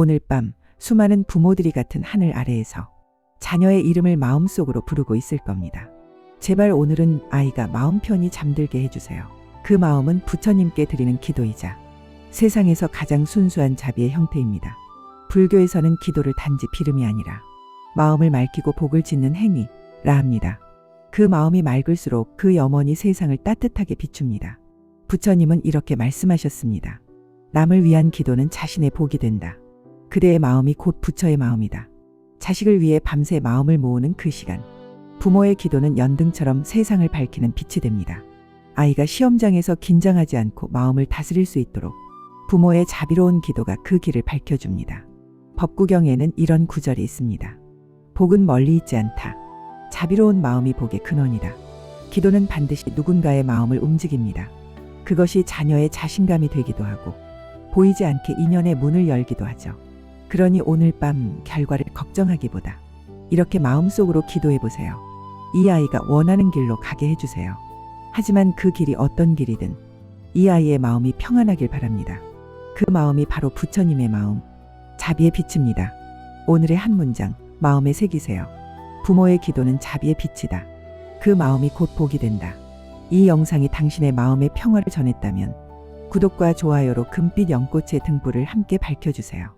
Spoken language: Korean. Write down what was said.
오늘 밤 수많은 부모들이 같은 하늘 아래에서 자녀의 이름을 마음속으로 부르고 있을 겁니다. 제발 오늘은 아이가 마음 편히 잠들게 해주세요. 그 마음은 부처님께 드리는 기도이자 세상에서 가장 순수한 자비의 형태입니다. 불교에서는 기도를 단지 비름이 아니라 마음을 맑히고 복을 짓는 행위라 합니다. 그 마음이 맑을수록 그 염원이 세상을 따뜻하게 비춥니다. 부처님은 이렇게 말씀하셨습니다. 남을 위한 기도는 자신의 복이 된다. 그대의 마음이 곧 부처의 마음이다. 자식을 위해 밤새 마음을 모으는 그 시간. 부모의 기도는 연등처럼 세상을 밝히는 빛이 됩니다. 아이가 시험장에서 긴장하지 않고 마음을 다스릴 수 있도록 부모의 자비로운 기도가 그 길을 밝혀줍니다. 법구경에는 이런 구절이 있습니다. 복은 멀리 있지 않다. 자비로운 마음이 복의 근원이다. 기도는 반드시 누군가의 마음을 움직입니다. 그것이 자녀의 자신감이 되기도 하고 보이지 않게 인연의 문을 열기도 하죠. 그러니 오늘 밤 결과를 걱정하기보다 이렇게 마음속으로 기도해 보세요. 이 아이가 원하는 길로 가게 해주세요. 하지만 그 길이 어떤 길이든 이 아이의 마음이 평안하길 바랍니다. 그 마음이 바로 부처님의 마음, 자비의 빛입니다. 오늘의 한 문장, 마음에 새기세요. 부모의 기도는 자비의 빛이다. 그 마음이 곧 복이 된다. 이 영상이 당신의 마음의 평화를 전했다면 구독과 좋아요로 금빛 연꽃의 등불을 함께 밝혀주세요.